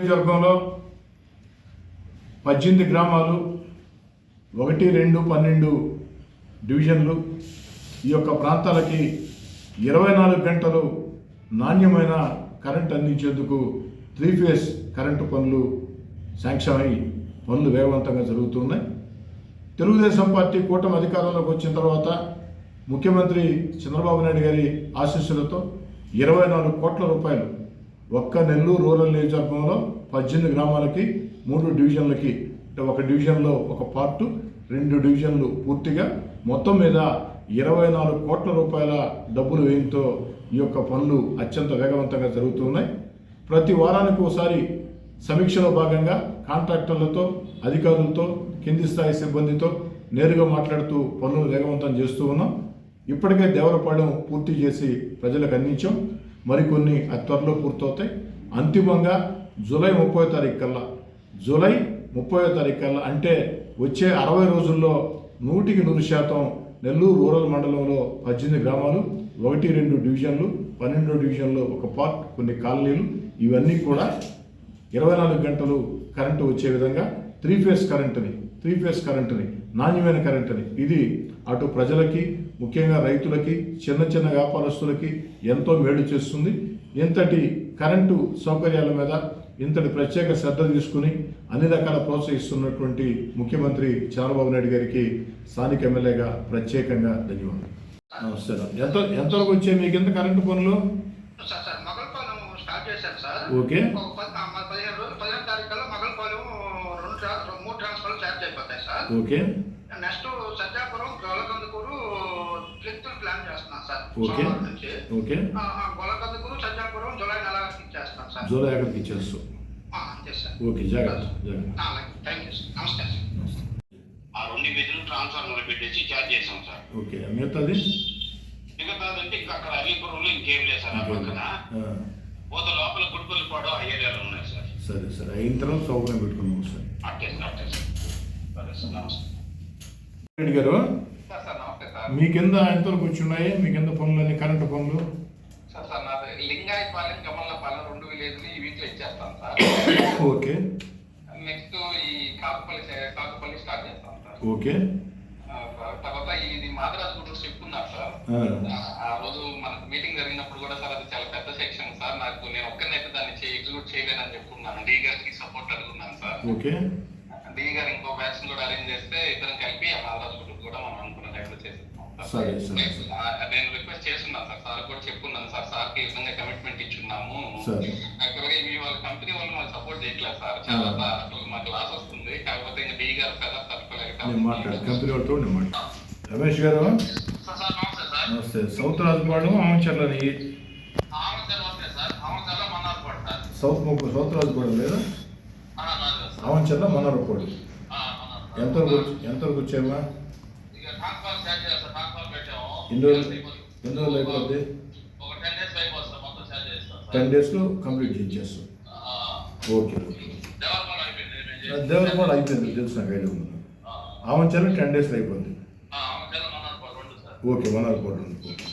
నియోజకవర్గంలో పద్దెనిమిది గ్రామాలు ఒకటి రెండు పన్నెండు డివిజన్లు. ఈ యొక్క ప్రాంతాలకి ఇరవై నాలుగు గంటలు నాణ్యమైన కరెంట్ అందించేందుకు త్రీ ఫేస్ కరెంటు పనులు శాంక్షన్ అయి పనులు వేగవంతంగా జరుగుతున్నాయి. తెలుగుదేశం పార్టీ కూటమి అధికారంలోకి వచ్చిన తర్వాత ముఖ్యమంత్రి చంద్రబాబు నాయుడు గారి ఆశీస్సులతో ఇరవై నాలుగు కోట్ల రూపాయలు ఒక్క నెల్లూరు రూరల్ నియోజకవర్గంలో పద్దెనిమిది గ్రామాలకి మూడు డివిజన్లకి అంటే ఒక డివిజన్లో ఒక పార్టు రెండు డివిజన్లు పూర్తిగా మొత్తం మీద ఇరవై నాలుగు కోట్ల రూపాయల డబ్బులు వేయంతో ఈ యొక్క పనులు అత్యంత వేగవంతంగా జరుగుతున్నాయి ప్రతి వారానికి ఒకసారి సమీక్షలో భాగంగా కాంట్రాక్టర్లతో అధికారులతో కింది స్థాయి సిబ్బందితో నేరుగా మాట్లాడుతూ పనులు వేగవంతం చేస్తూ ఉన్నాం. ఇప్పటికే దేవరపాలెం పూర్తి చేసి ప్రజలకు అందించాం. మరికొన్ని అతి త్వరలో పూర్తవుతాయి. అంతిమంగా జూలై ముప్పై తారీఖు కల్లా జూలై ముప్పై తారీఖు కల్లా అంటే వచ్చే అరవై రోజుల్లో నూటికి నూరు శాతం నెల్లూరు రూరల్ మండలంలో పద్దెనిమిది గ్రామాలు ఒకటి రెండు డివిజన్లు పన్నెండో డివిజన్లో ఒక పార్క్ కొన్ని కాలనీలు ఇవన్నీ కూడా ఇరవై నాలుగు గంటలు కరెంటు వచ్చే విధంగా త్రీ ఫేస్ కరెంటుని త్రీ ఫేస్ కరెంటుని నాణ్యమైన కరెంటుని. ఇది అటు ప్రజలకి ముఖ్యంగా రైతులకి చిన్న చిన్న వ్యాపారస్తులకి ఎంతో మేలు చేస్తుంది. ఇంతటి కరెంటు సౌకర్యాల మీద ఇంతటి ప్రత్యేక శ్రద్ధ తీసుకుని అన్ని రకాల ప్రోత్సహిస్తున్నటువంటి ముఖ్యమంత్రి చంద్రబాబు నాయుడు గారికి స్థానిక ఎమ్మెల్యేగా ప్రత్యేకంగా ధన్యవాదాలు. నమస్తే ఎంత ఎంతవరకు వచ్చాయి మీకు ఎంత కరెంటు పనులు? ఓకే. మూడు ట్రాన్స్ఫర్లు చార్జ్ అయిపోతాయి sir. Okay. Next Sajjapuram Golakandukuru ట్రిప్తులు plan చేస్తున్నాను సార్. ఓకే. నుంచి. ఓకే. గొలకందుకూరు సజ్జాపురం జూలై నెల ఇచ్చేస్తాను సార్. జూలై ఆఖరికి ఇచ్చేస్తాం. అంతే సార్. ఓకే జాగ్రత్త జాగ్రత్త. Thank you sir. నమస్తే సార్. ఆ రెండు విధులు ట్రాన్స్ఫార్మర్ పెట్టేసి ఛార్జ్ చేసాం సార్. ఓకే మిగతాది? మిగతాదంటే ఇంకా అక్కడ అలీపురంలో ఇంకేం లేదు సార్ ఆ పక్కన. పోత లోపల ఉన్నాయి సార్ సరే. అయిన తర్వాత సౌకర్యం పెట్టుకున్నాం సార్. రెడ్డి గారు మీ కింద ఎంతవరకు వచ్చి ఉన్నాయి మీ కింద కరెంటు పనులు సార్ సార్ నాది లింగాయపాలెం కమలపాలెం రెండు విలేజ్లు ఈ వీక్లో సార్. ఓకే. నెక్స్ట్ ఈ కాకుపల్లి కాకుపల్లి స్టార్ట్ చేస్తాం సార్. ఓకే. తర్వాత ఇది మాదరాజు గురించి చెప్పుకున్నారు సార్. ఆ, రోజు మనకు మీటింగ్ జరిగినప్పుడు కూడా సార్ అది చాలా పెద్ద సెక్షన్ సార్. నాకు నేను ఎగ్జిక్యూట్ చెప్పుకున్నాను డి గారికి సపోర్ట్ అడుగున్నాను సార్. ఓకే. డి గారు ఇంకో బ్యాచ్ కూడా అరేంజ్ చేస్తే ఇద్దరం కలిపి ఆ గురించి కూడా మనం అనుకున్న టైంలో చేసేస్తాం సార్. సరే, సరే. నేను రిక్వెస్ట్ చేస్తున్నాను సార్. సార్ కూడా చెప్పుకున్నాను సార్. సార్కి ఈ విధంగా కమిట్మెంట్ ఇచ్చున్నాము. సరే. యాక్చువల్గా మీ వాళ్ళ కంపెనీ వాళ్ళు మాకు సపోర్ట్ చేయట్లేదు సార్. చాలా. అసలు మాకు లాస్ వస్తుంది. కాకపోతే ఇంకా డి గారు నేను మాట్లాడు. కంపెనీ వాళ్ళతో రమేష్ గారు? సార్ సార్ నమస్తే సార్. సౌత్ రాజుపాడు ఆమంచర్లని ఆమంచల్ సౌత్ ముప్పు సౌత్ రాజుపాడు లేదా? ఆ, నాది సార్. ఆమంచర్ల మన్నారపాడు ఆ, మన్నార్ పడు. ఎంతవరకు ఎంతవరకు వచ్చామా పెట్టాము. ఎన్ని రోజులు ఎన్ని రోజులు అయిపోద్ది? టెన్ డేస్లో కంప్లీట్ చేసేస్తాం ఓకే ఓకే. డెవలప్మెంట్ అయిపోయింది దేవరపాడు తెలుసు నాకు ఐడియా ఉంది. టెన్ డేస్లో అయిపోద్ది. ఓకే ఉంది ఓకే